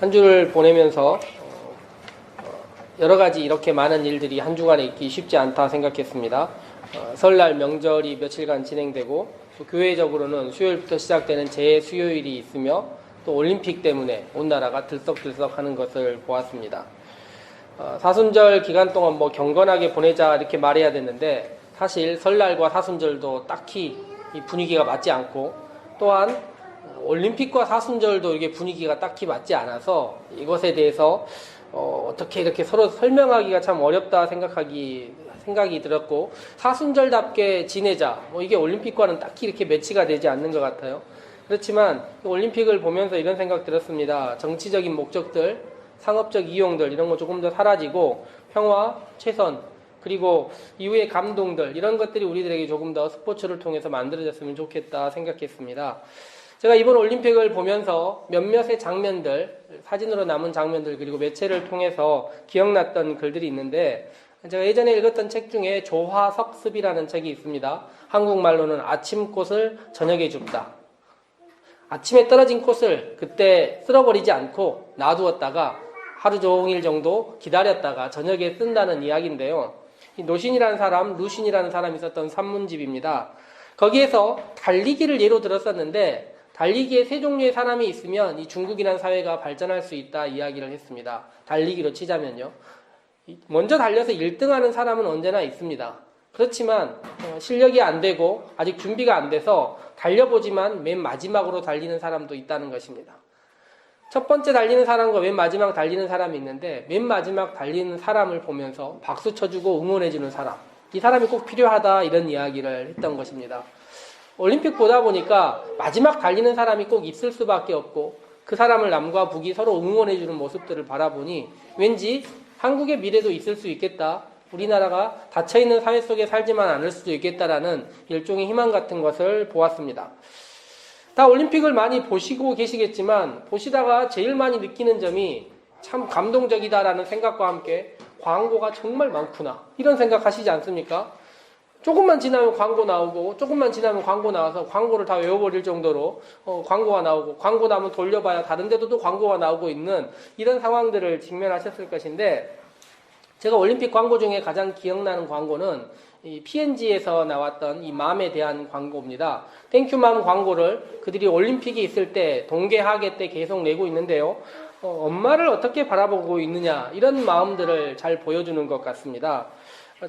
한 주를 보내면서 어, 어, 여러 가지 이렇게 많은 일들이 한 주간에 있기 쉽지 않다 생각했습니다. 어, 설날 명절이 며칠간 진행되고 또 교회적으로는 수요일부터 시작되는 재수요일이 있으며 또 올림픽 때문에 온 나라가 들썩들썩 하는 것을 보았습니다. 어, 사순절 기간 동안 뭐 경건하게 보내자 이렇게 말해야 되는데 사실 설날과 사순절도 딱히 이 분위기가 맞지 않고 또한 어, 올림픽과 사순절도 이게 분위기가 딱히 맞지 않아서 이것에 대해서 어, 떻게 이렇게 서로 설명하기가 참 어렵다 생각하기 생각이 들었고 사순절답게 지내자 뭐 이게 올림픽과는 딱히 이렇게 매치가 되지 않는 것 같아요. 그렇지만 올림픽을 보면서 이런 생각 들었습니다. 정치적인 목적들, 상업적 이용들 이런 거 조금 더 사라지고 평화, 최선 그리고 이후의 감동들 이런 것들이 우리들에게 조금 더 스포츠를 통해서 만들어졌으면 좋겠다 생각했습니다. 제가 이번 올림픽을 보면서 몇몇의 장면들, 사진으로 남은 장면들 그리고 매체를 통해서 기억났던 글들이 있는데 제가 예전에 읽었던 책 중에 조화석습이라는 책이 있습니다. 한국말로는 아침꽃을 저녁에 줍다. 아침에 떨어진 꽃을 그때 쓸어버리지 않고 놔두었다가 하루 종일 정도 기다렸다가 저녁에 쓴다는 이야기인데요. 이 노신이라는 사람, 루신이라는 사람이 있었던 산문집입니다. 거기에서 달리기를 예로 들었었는데 달리기에 세 종류의 사람이 있으면 이 중국이라는 사회가 발전할 수 있다 이야기를 했습니다. 달리기로 치자면요. 먼저 달려서 1등하는 사람은 언제나 있습니다. 그렇지만 어, 실력이 안 되고 아직 준비가 안 돼서 달려보지만 맨 마지막으로 달리는 사람도 있다는 것입니다. 첫 번째 달리는 사람과 맨 마지막 달리는 사람이 있는데 맨 마지막 달리는 사람을 보면서 박수 쳐주고 응원해주는 사람 이 사람이 꼭 필요하다 이런 이야기를 했던 것입니다. 올림픽 보다 보니까 마지막 달리는 사람이 꼭 있을 수밖에 없고 그 사람을 남과 북이 서로 응원해주는 모습들을 바라보니 왠지 한국의 미래도 있을 수 있겠다. 우리나라가 닫혀있는 사회 속에 살지만 않을 수도 있겠다라는 일종의 희망 같은 것을 보았습니다. 다 올림픽을 많이 보시고 계시겠지만 보시다가 제일 많이 느끼는 점이 참 감동적이다라는 생각과 함께 광고가 정말 많구나 이런 생각 하시지 않습니까? 조금만 지나면 광고 나오고 조금만 지나면 광고 나와서 광고를 다 외워버릴 정도로 어, 광고가 나오고 광고 나면 돌려봐야 다른 데도 또 광고가 나오고 있는 이런 상황들을 직면하셨을 것인데 제가 올림픽 광고 중에 가장 기억나는 광고는 이 P&G에서 나왔던 이 맘에 대한 광고입니다. 땡큐맘 광고를 그들이 올림픽이 있을 때 동계하계 때 계속 내고 있는데요. 어, 엄마를 어떻게 바라보고 있느냐 이런 마음들을 잘 보여주는 것 같습니다.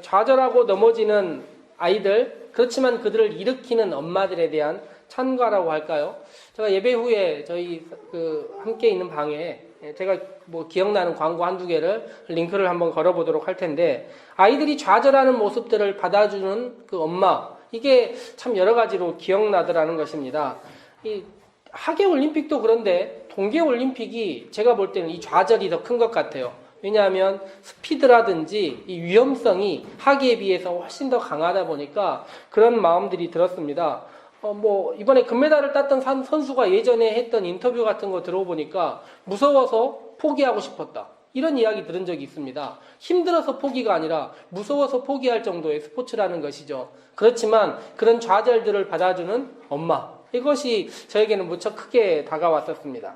좌절하고 넘어지는 아이들 그렇지만 그들을 일으키는 엄마들에 대한 찬가라고 할까요? 제가 예배 후에 저희 그 함께 있는 방에 제가 뭐 기억나는 광고 한두 개를 링크를 한번 걸어보도록 할 텐데 아이들이 좌절하는 모습들을 받아주는 그 엄마 이게 참 여러 가지로 기억나더라는 것입니다. 이 하계 올림픽도 그런데 동계 올림픽이 제가 볼 때는 이 좌절이 더 큰 것 같아요. 왜냐하면 스피드라든지 이 위험성이 하기에 비해서 훨씬 더 강하다 보니까 그런 마음들이 들었습니다. 어, 뭐, 이번에 금메달을 땄던 산- 선수가 예전에 했던 인터뷰 같은 거 들어보니까 무서워서 포기하고 싶었다. 이런 이야기 들은 적이 있습니다. 힘들어서 포기가 아니라 무서워서 포기할 정도의 스포츠라는 것이죠. 그렇지만 그런 좌절들을 받아주는 엄마. 이것이 저에게는 무척 크게 다가왔었습니다.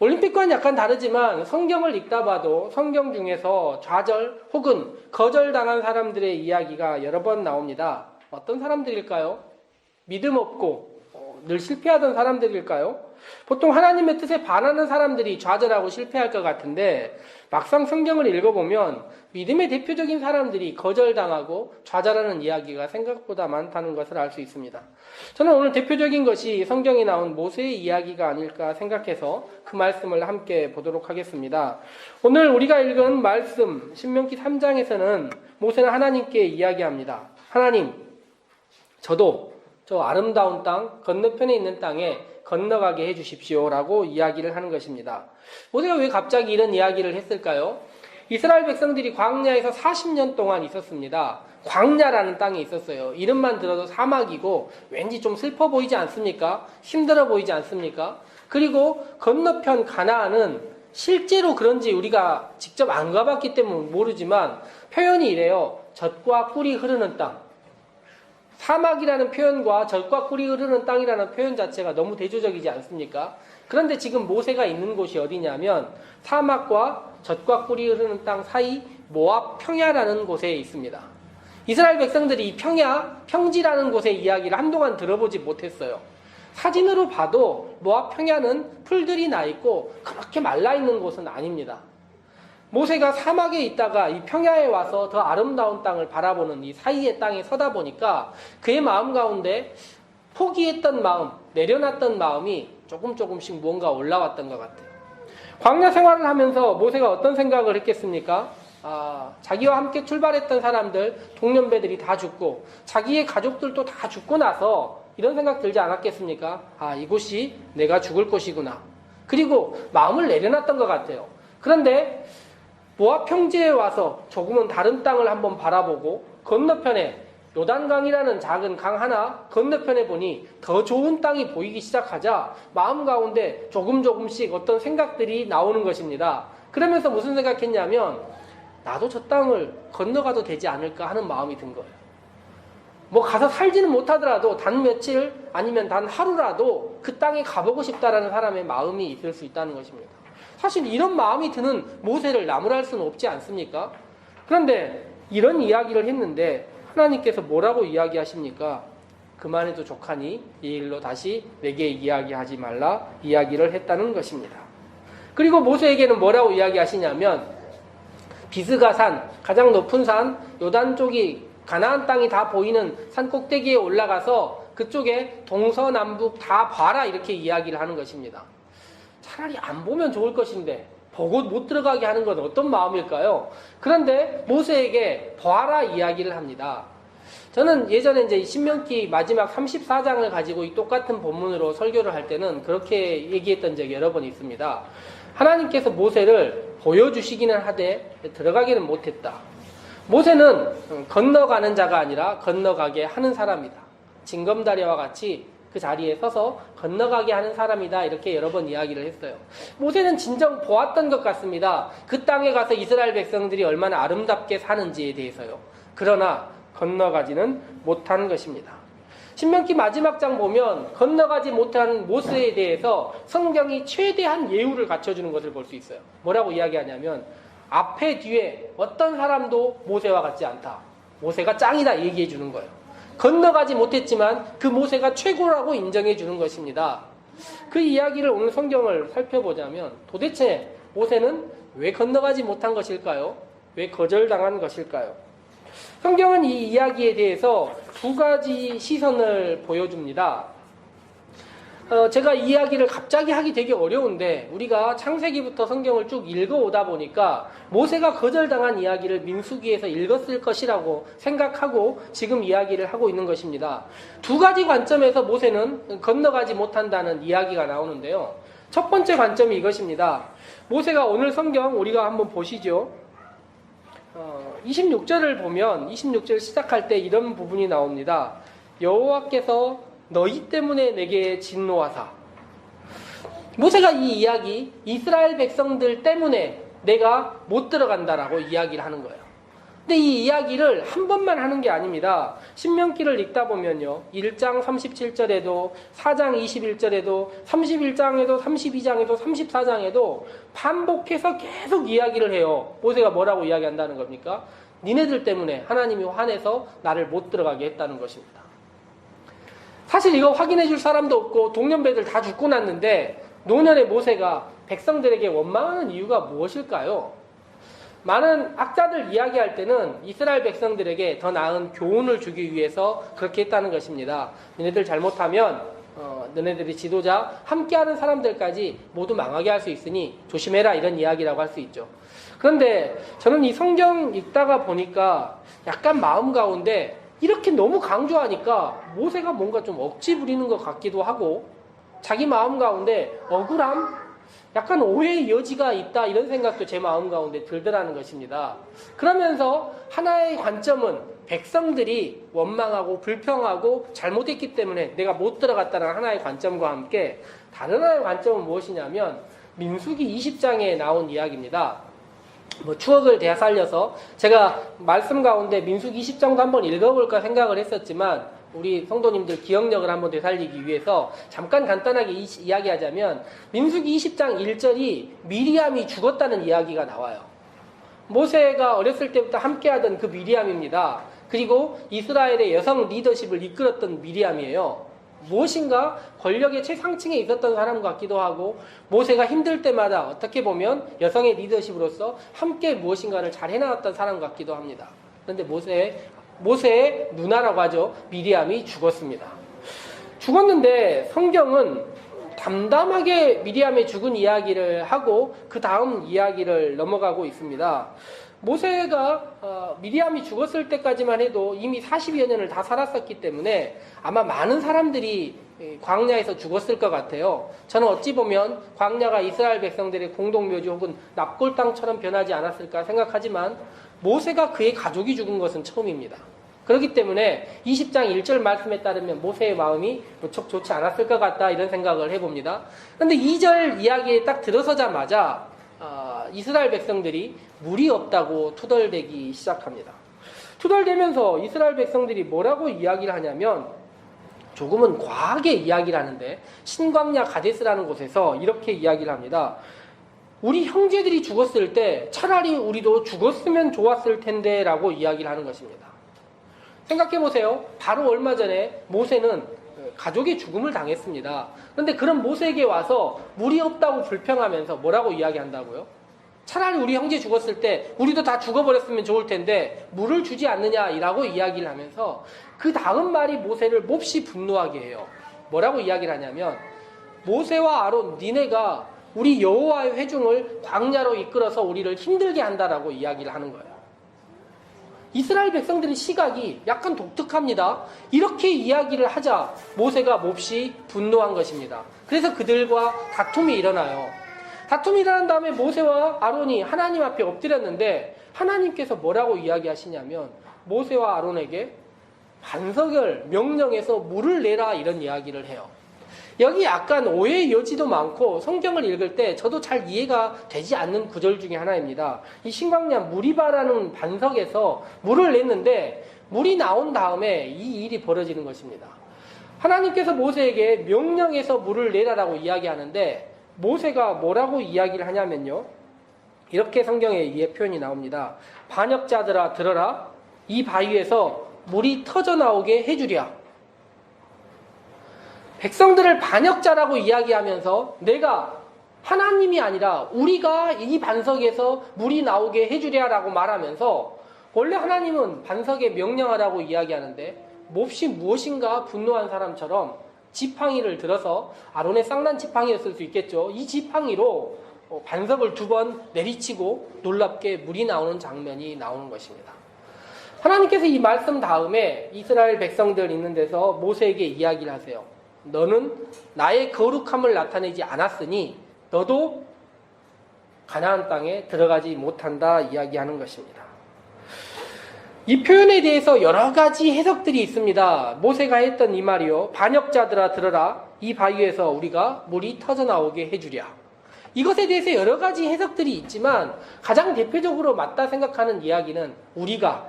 올림픽과는 약간 다르지만 성경을 읽다 봐도 성경 중에서 좌절 혹은 거절당한 사람들의 이야기가 여러 번 나옵니다. 어떤 사람들일까요? 믿음 없고 어, 늘 실패하던 사람들일까요? 보통 하나님의 뜻에 반하는 사람들이 좌절하고 실패할 것 같은데 막상 성경을 읽어보면 믿음의 대표적인 사람들이 거절당하고 좌절하는 이야기가 생각보다 많다는 것을 알 수 있습니다. 저는 오늘 대표적인 것이 성경에 나온 모세의 이야기가 아닐까 생각해서 그 말씀을 함께 보도록 하겠습니다. 오늘 우리가 읽은 말씀 신명기 3장에서는 모세는 하나님께 이야기합니다. 하나님, 저도 저 아름다운 땅 건너편에 있는 땅에 건너가게 해 주십시오라고 이야기를 하는 것입니다. 모세가 왜 갑자기 이런 이야기를 했을까요? 이스라엘 백성들이 광야에서 40년 동안 있었습니다. 광야라는 땅에 있었어요. 이름만 들어도 사막이고 왠지 좀 슬퍼 보이지 않습니까? 힘들어 보이지 않습니까? 그리고 건너편 가나안은 실제로 그런지 우리가 직접 안 가봤기 때문에 모르지만 표현이 이래요. 젖과 꿀이 흐르는 땅. 사막이라는 표현과 젖과 꿀이 흐르는 땅이라는 표현 자체가 너무 대조적이지 않습니까? 그런데 지금 모세가 있는 곳이 어디냐면 사막과 젖과 꿀이 흐르는 땅 사이 모압 평야라는 곳에 있습니다. 이스라엘 백성들이 이 평야, 평지라는 곳의 이야기를 한동안 들어보지 못했어요. 사진으로 봐도 모압 평야는 풀들이 나 있고 그렇게 말라 있는 곳은 아닙니다. 모세가 사막에 있다가 이 평야에 와서 더 아름다운 땅을 바라보는 이 사이의 땅에 서다 보니까 그의 마음 가운데 포기했던 마음, 내려놨던 마음이 조금 조금씩 무언가 올라왔던 것 같아요. 광야 생활을 하면서 모세가 어떤 생각을 했겠습니까? 아, 자기와 함께 출발했던 사람들, 동년배들이 다 죽고, 자기의 가족들도 다 죽고 나서 이런 생각 들지 않았겠습니까? 아, 이곳이 내가 죽을 곳이구나. 그리고 마음을 내려놨던 것 같아요. 그런데 모압 평지에 와서 조금은 다른 땅을 한번 바라보고 건너편에 요단강이라는 작은 강 하나 건너편에 보니 더 좋은 땅이 보이기 시작하자 마음 가운데 조금 조금씩 어떤 생각들이 나오는 것입니다. 그러면서 무슨 생각했냐면 나도 저 땅을 건너가도 되지 않을까 하는 마음이 든 거예요. 뭐 가서 살지는 못하더라도 단 며칠 아니면 단 하루라도 그 땅에 가보고 싶다라는 사람의 마음이 있을 수 있다는 것입니다. 사실 이런 마음이 드는 모세를 나무랄 수는 없지 않습니까? 그런데 이런 이야기를 했는데 하나님께서 뭐라고 이야기하십니까? 그만해도 족하니 이 일로 다시 내게 이야기하지 말라 이야기를 했다는 것입니다. 그리고 모세에게는 뭐라고 이야기하시냐면 비스가 산 가장 높은 산 요단 쪽이 가나안 땅이 다 보이는 산 꼭대기에 올라가서 그쪽에 동서남북 다 봐라 이렇게 이야기를 하는 것입니다. 차라리 안 보면 좋을 것인데 보고 못 들어가게 하는 건 어떤 마음일까요? 그런데 모세에게 봐라 이야기를 합니다. 저는 예전에 이제 신명기 마지막 34장을 가지고 이 똑같은 본문으로 설교를 할 때는 그렇게 얘기했던 적이 여러 번 있습니다. 하나님께서 모세를 보여주시기는 하되 들어가기는 못했다. 모세는 건너가는 자가 아니라 건너가게 하는 사람이다. 징검다리와 같이 그 자리에 서서 건너가게 하는 사람이다. 이렇게 여러 번 이야기를 했어요. 모세는 진정 보았던 것 같습니다. 그 땅에 가서 이스라엘 백성들이 얼마나 아름답게 사는지에 대해서요. 그러나 건너가지는 못한 것입니다. 신명기 마지막 장 보면 건너가지 못한 모세에 대해서 성경이 최대한 예우를 갖춰주는 것을 볼 수 있어요. 뭐라고 이야기하냐면 앞에 뒤에 어떤 사람도 모세와 같지 않다. 모세가 짱이다 얘기해 주는 거예요. 건너가지 못했지만 그 모세가 최고라고 인정해 주는 것입니다. 그 이야기를 오늘 성경을 살펴보자면 도대체 모세는 왜 건너가지 못한 것일까요? 왜 거절당한 것일까요? 성경은 이 이야기에 대해서 두 가지 시선을 보여줍니다. 어, 제가 이 이야기를 갑자기 하기 되게 어려운데 우리가 창세기부터 성경을 쭉 읽어오다 보니까 모세가 거절당한 이야기를 민수기에서 읽었을 것이라고 생각하고 지금 이야기를 하고 있는 것입니다. 두 가지 관점에서 모세는 건너가지 못한다는 이야기가 나오는데요. 첫 번째 관점이 이것입니다. 모세가 오늘 성경 우리가 한번 보시죠. 어, 26절을 보면 26절 시작할 때 이런 부분이 나옵니다. 여호와께서 너희 때문에 내게 진노하사. 모세가 이 이야기 이스라엘 백성들 때문에 내가 못 들어간다라고 이야기를 하는 거예요. 근데 이 이야기를 한 번만 하는 게 아닙니다. 신명기를 읽다 보면요. 1장 37절에도 4장 21절에도 31장에도 32장에도 34장에도 반복해서 계속 이야기를 해요. 모세가 뭐라고 이야기한다는 겁니까? 니네들 때문에 하나님이 화내서 나를 못 들어가게 했다는 것입니다. 사실 이거 확인해 줄 사람도 없고 동년배들 다 죽고 났는데 노년의 모세가 백성들에게 원망하는 이유가 무엇일까요? 많은 학자들 이야기할 때는 이스라엘 백성들에게 더 나은 교훈을 주기 위해서 그렇게 했다는 것입니다. 너네들 잘못하면 어, 너네들이 지도자 함께하는 사람들까지 모두 망하게 할 수 있으니 조심해라 이런 이야기라고 할 수 있죠. 그런데 저는 이 성경 읽다가 보니까 약간 마음 가운데 이렇게 너무 강조하니까 모세가 뭔가 좀 억지 부리는 것 같기도 하고 자기 마음 가운데 억울함, 약간 오해의 여지가 있다 이런 생각도 제 마음 가운데 들더라는 것입니다. 그러면서 하나의 관점은 백성들이 원망하고 불평하고 잘못했기 때문에 내가 못 들어갔다는 하나의 관점과 함께 다른 하나의 관점은 무엇이냐면 민수기 20장에 나온 이야기입니다. 뭐 추억을 되살려서 제가 말씀 가운데 민수기 20장도 한번 읽어볼까 생각을 했었지만 우리 성도님들 기억력을 한번 되살리기 위해서 잠깐 간단하게 이, 이야기하자면 민수기 20장 1절이 미리암이 죽었다는 이야기가 나와요. 모세가 어렸을 때부터 함께하던 그 미리암입니다. 그리고 이스라엘의 여성 리더십을 이끌었던 미리암이에요. 무엇인가 권력의 최상층에 있었던 사람 같기도 하고 모세가 힘들 때마다 어떻게 보면 여성의 리더십으로서 함께 무엇인가를 잘 해나갔던 사람 같기도 합니다. 그런데 모세 모세의 누나라고 하죠. 미리암이 죽었습니다. 죽었는데 성경은 담담하게 미리암의 죽은 이야기를 하고 그 다음 이야기를 넘어가고 있습니다. 모세가 어, 미리암이 죽었을 때까지만 해도 이미 40여 년을 다 살았었기 때문에 아마 많은 사람들이 이 광야에서 죽었을 것 같아요. 저는 어찌 보면 광야가 이스라엘 백성들의 공동묘지 혹은 납골당처럼 변하지 않았을까 생각하지만 모세가 그의 가족이 죽은 것은 처음입니다. 그렇기 때문에 20장 1절 말씀에 따르면 모세의 마음이 무척 좋지 않았을 것 같다 이런 생각을 해봅니다. 그런데 2절 이야기에 딱 들어서자마자 아, 이스라엘 백성들이 물이 없다고 투덜대기 시작합니다. 투덜대면서 이스라엘 백성들이 뭐라고 이야기를 하냐면 조금은 과하게 이야기를 하는데 신광야 가데스라는 곳에서 이렇게 이야기를 합니다. 우리 형제들이 죽었을 때 차라리 우리도 죽었으면 좋았을 텐데 라고 이야기를 하는 것입니다. 생각해 보세요. 바로 얼마 전에 모세는 가족의 죽음을 당했습니다. 그런데 그런 모세에게 와서 물이 없다고 불평하면서 뭐라고 이야기한다고요? 차라리 우리 형제 죽었을 때 우리도 다 죽어버렸으면 좋을 텐데 물을 주지 않느냐라고 이야기를 하면서 그 다음 말이 모세를 몹시 분노하게 해요. 뭐라고 이야기를 하냐면 모세와 아론 니네가 우리 여호와의 회중을 광야로 이끌어서 우리를 힘들게 한다라고 이야기를 하는 거예요. 이스라엘 백성들의 시각이 약간 독특합니다. 이렇게 이야기를 하자 모세가 몹시 분노한 것입니다. 그래서 그들과 다툼이 일어나요. 다툼이 일어난 다음에 모세와 아론이 하나님 앞에 엎드렸는데 하나님께서 뭐라고 이야기하시냐면 모세와 아론에게 반석을 명령해서 물을 내라 이런 이야기를 해요. 여기 약간 오해의 여지도 많고 성경을 읽을 때 저도 잘 이해가 되지 않는 구절 중에 하나입니다. 이 신광야 무리바라는 반석에서 물을 냈는데 물이 나온 다음에 이 일이 벌어지는 것입니다. 하나님께서 모세에게 명령해서 물을 내라라고 이야기하는데 모세가 뭐라고 이야기를 하냐면요. 이렇게 성경에 이해 표현이 나옵니다. 반역자들아 들어라 이 바위에서 물이 터져 나오게 해주랴. 백성들을 반역자라고 이야기하면서 내가 하나님이 아니라 우리가 이 반석에서 물이 나오게 해주랴라고 말하면서 원래 하나님은 반석에 명령하라고 이야기하는데 몹시 무엇인가 분노한 사람처럼 지팡이를 들어서 아론의 쌍난 지팡이였을 수 있겠죠. 이 지팡이로 어, 반석을 두 번 내리치고 놀랍게 물이 나오는 장면이 나오는 것입니다. 하나님께서 이 말씀 다음에 이스라엘 백성들 있는 데서 모세에게 이야기를 하세요. 너는 나의 거룩함을 나타내지 않았으니 너도 가나안 땅에 들어가지 못한다 이야기하는 것입니다. 이 표현에 대해서 여러 가지 해석들이 있습니다. 모세가 했던 이 말이요. 반역자들아 들어라. 이 바위에서 우리가 물이 터져 나오게 해주랴. 이것에 대해서 여러 가지 해석들이 있지만 가장 대표적으로 맞다 생각하는 이야기는 우리가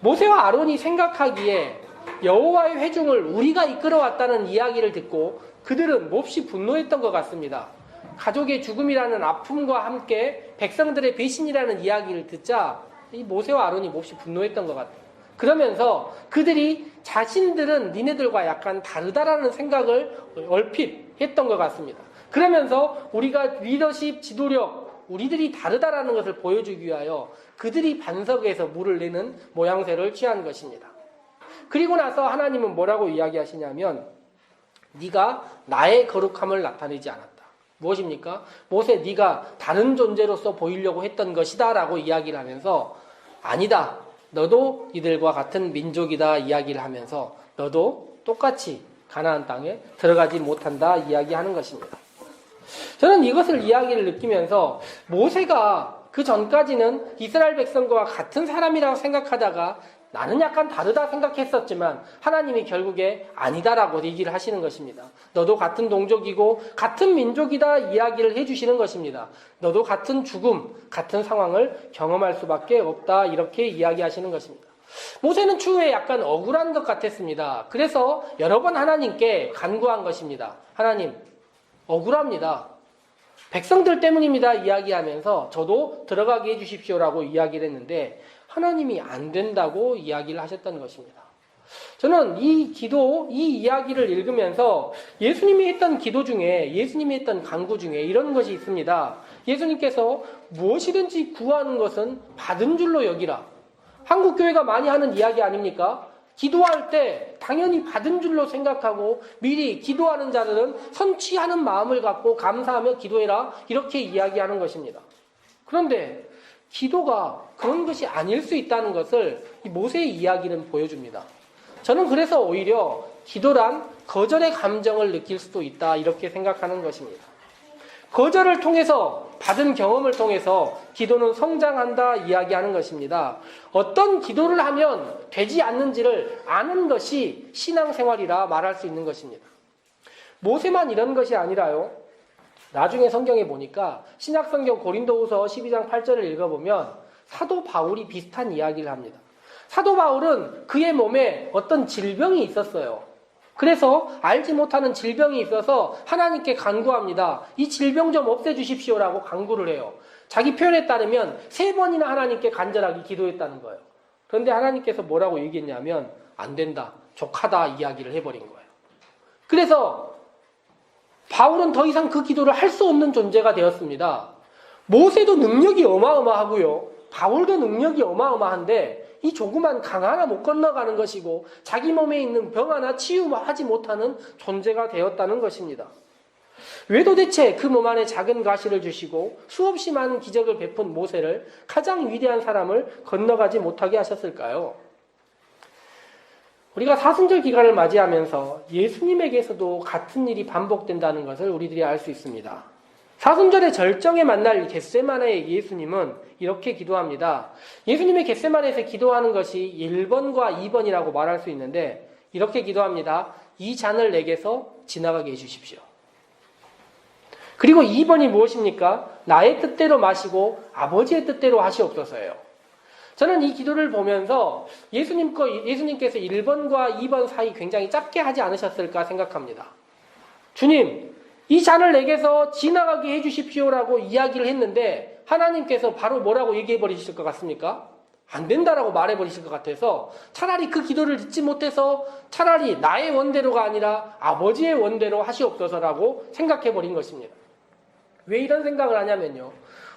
모세와 아론이 생각하기에 여호와의 회중을 우리가 이끌어왔다는 이야기를 듣고 그들은 몹시 분노했던 것 같습니다. 가족의 죽음이라는 아픔과 함께 백성들의 배신이라는 이야기를 듣자 이 모세와 아론이 몹시 분노했던 것 같아요. 그러면서 그들이 자신들은 니네들과 약간 다르다라는 생각을 얼핏 했던 것 같습니다. 그러면서 우리가 리더십, 지도력, 우리들이 다르다라는 것을 보여주기 위하여 그들이 반석에서 물을 내는 모양새를 취한 것입니다. 그리고 나서 하나님은 뭐라고 이야기하시냐면 네가 나의 거룩함을 나타내지 않았다. 무엇입니까? 모세 네가 다른 존재로서 보이려고 했던 것이다라고 이야기를 하면서 아니다. 너도 이들과 같은 민족이다 이야기를 하면서 너도 똑같이 가나안 땅에 들어가지 못한다 이야기하는 것입니다. 저는 이것을 이야기를 느끼면서 모세가 그 전까지는 이스라엘 백성과 같은 사람이라고 생각하다가 나는 약간 다르다 생각했었지만 하나님이 결국에 아니다라고 얘기를 하시는 것입니다. 너도 같은 동족이고 같은 민족이다 이야기를 해주시는 것입니다. 너도 같은 죽음, 같은 상황을 경험할 수밖에 없다 이렇게 이야기하시는 것입니다. 모세는 추후에 약간 억울한 것 같았습니다. 그래서 여러 번 하나님께 간구한 것입니다. 하나님, 억울합니다. 백성들 때문입니다. 이야기하면서 저도 들어가게 해주십시오라고 이야기를 했는데 하나님이 안 된다고 이야기를 하셨던 것입니다. 저는 이 기도, 이 이야기를 읽으면서 예수님이 했던 기도 중에, 예수님이 했던 간구 중에 이런 것이 있습니다. 예수님께서 무엇이든지 구하는 것은 받은 줄로 여기라. 한국 교회가 많이 하는 이야기 아닙니까? 기도할 때 당연히 받은 줄로 생각하고 미리 기도하는 자들은 선취하는 마음을 갖고 감사하며 기도해라. 이렇게 이야기하는 것입니다. 그런데 기도가 그런 것이 아닐 수 있다는 것을 이 모세의 이야기는 보여줍니다. 저는 그래서 오히려 기도란 거절의 감정을 느낄 수도 있다. 이렇게 생각하는 것입니다. 거절을 통해서 받은 경험을 통해서 기도는 성장한다 이야기하는 것입니다. 어떤 기도를 하면 되지 않는지를 아는 것이 신앙생활이라 말할 수 있는 것입니다. 모세만 이런 것이 아니라요. 나중에 성경에 보니까 신약성경 고린도후서 12장 8절을 읽어보면 사도 바울이 비슷한 이야기를 합니다. 사도 바울은 그의 몸에 어떤 질병이 있었어요. 그래서 알지 못하는 질병이 있어서 하나님께 간구합니다. 이 질병 좀 없애주십시오라고 간구를 해요. 자기 표현에 따르면 세 번이나 하나님께 간절하게 기도했다는 거예요. 그런데 하나님께서 뭐라고 얘기했냐면 안 된다. 족하다 이야기를 해버린 거예요. 그래서 바울은 더 이상 그 기도를 할 수 없는 존재가 되었습니다. 모세도 능력이 어마어마하고요. 바울도 능력이 어마어마한데 이 조그만 강 하나 못 건너가는 것이고 자기 몸에 있는 병 하나 치유하지 못하는 존재가 되었다는 것입니다. 왜 도대체 그 몸 안에 작은 가시를 주시고 수없이 많은 기적을 베푼 모세를 가장 위대한 사람을 건너가지 못하게 하셨을까요? 우리가 사순절 기간을 맞이하면서 예수님에게서도 같은 일이 반복된다는 것을 우리들이 알 수 있습니다. 사순절의 절정에 만날 겟세마네의 예수님은 이렇게 기도합니다. 예수님의 겟세마네에서 기도하는 것이 1번과 2번이라고 말할 수 있는데 이렇게 기도합니다. 이 잔을 내게서 지나가게 해주십시오. 그리고 2번이 무엇입니까? 나의 뜻대로 마시고 아버지의 뜻대로 하시옵소서예요. 저는 이 기도를 보면서 예수님 거, 예수님께서 1번과 2번 사이 굉장히 짧게 하지 않으셨을까 생각합니다. 주님, 이 잔을 내게서 지나가게 해주십시오라고 이야기를 했는데 하나님께서 바로 뭐라고 얘기해 버리실 것 같습니까? 안 된다라고 말해 버리실 것 같아서 차라리 그 기도를 듣지 못해서 차라리 나의 원대로가 아니라 아버지의 원대로 하시옵소서라고 생각해 버린 것입니다. 왜 이런 생각을 하냐면요.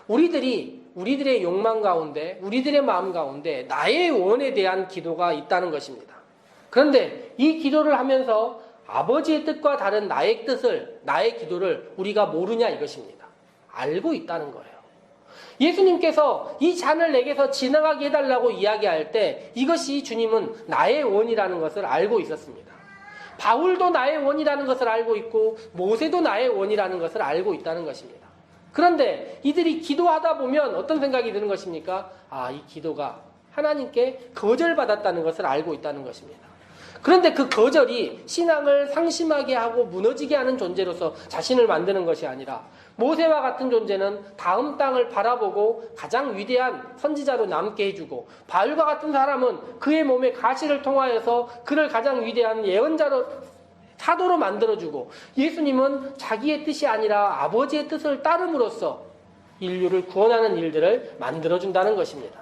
우리들이 우리들의 욕망 가운데, 우리들의 마음 가운데 나의 원에 대한 기도가 있다는 것입니다. 그런데 이 기도를 하면서 아버지의 뜻과 다른 나의 뜻을, 나의 기도를 우리가 모르냐 이것입니다. 알고 있다는 거예요. 예수님께서 이 잔을 내게서 지나가게 해달라고 이야기할 때 이것이 주님은 나의 원이라는 것을 알고 있었습니다. 바울도 나의 원이라는 것을 알고 있고 모세도 나의 원이라는 것을 알고 있다는 것입니다. 그런데 이들이 기도하다 보면 어떤 생각이 드는 것입니까? 아, 이 기도가 하나님께 거절받았다는 것을 알고 있다는 것입니다. 그런데 그 거절이 신앙을 상심하게 하고 무너지게 하는 존재로서 자신을 만드는 것이 아니라 모세와 같은 존재는 다음 땅을 바라보고 가장 위대한 선지자로 남게 해주고 바울과 같은 사람은 그의 몸에 가시를 통하여서 그를 가장 위대한 예언자로 사도로 만들어주고 예수님은 자기의 뜻이 아니라 아버지의 뜻을 따름으로써 인류를 구원하는 일들을 만들어준다는 것입니다.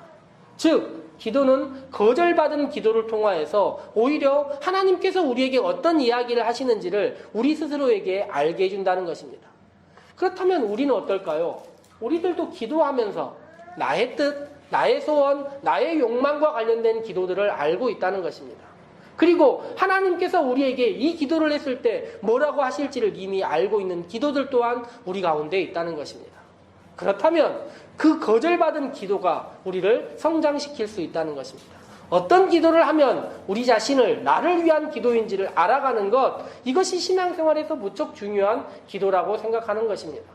즉, 기도는 거절받은 기도를 통하여서 오히려 하나님께서 우리에게 어떤 이야기를 하시는지를 우리 스스로에게 알게 해준다는 것입니다. 그렇다면 우리는 어떨까요? 우리들도 기도하면서 나의 뜻, 나의 소원, 나의 욕망과 관련된 기도들을 알고 있다는 것입니다. 그리고 하나님께서 우리에게 이 기도를 했을 때 뭐라고 하실지를 이미 알고 있는 기도들 또한 우리 가운데 있다는 것입니다. 그렇다면 그 거절받은 기도가 우리를 성장시킬 수 있다는 것입니다. 어떤 기도를 하면 우리 자신을 나를 위한 기도인지를 알아가는 것, 이것이 신앙생활에서 무척 중요한 기도라고 생각하는 것입니다.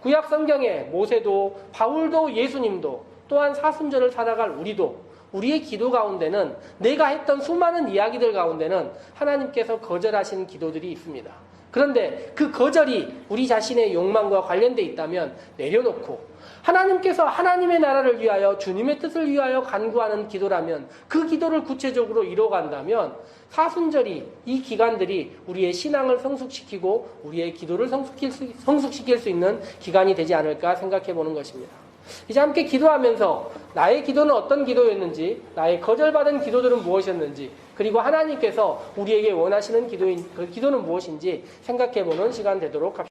구약 성경에 모세도 바울도 예수님도 또한 사순절을 살아갈 우리도 우리의 기도 가운데는 내가 했던 수많은 이야기들 가운데는 하나님께서 거절하신 기도들이 있습니다. 그런데 그 거절이 우리 자신의 욕망과 관련돼 있다면 내려놓고 하나님께서 하나님의 나라를 위하여 주님의 뜻을 위하여 간구하는 기도라면 그 기도를 구체적으로 이뤄간다면 사순절이 이 기간들이 우리의 신앙을 성숙시키고 우리의 기도를 성숙시킬 수, 있는 기간이 되지 않을까 생각해 보는 것입니다. 이제 함께 기도하면서 나의 기도는 어떤 기도였는지, 나의 거절받은 기도들은 무엇이었는지, 그리고 하나님께서 우리에게 원하시는 기도인, 그 기도는 무엇인지 생각해 보는 시간 되도록 합시다.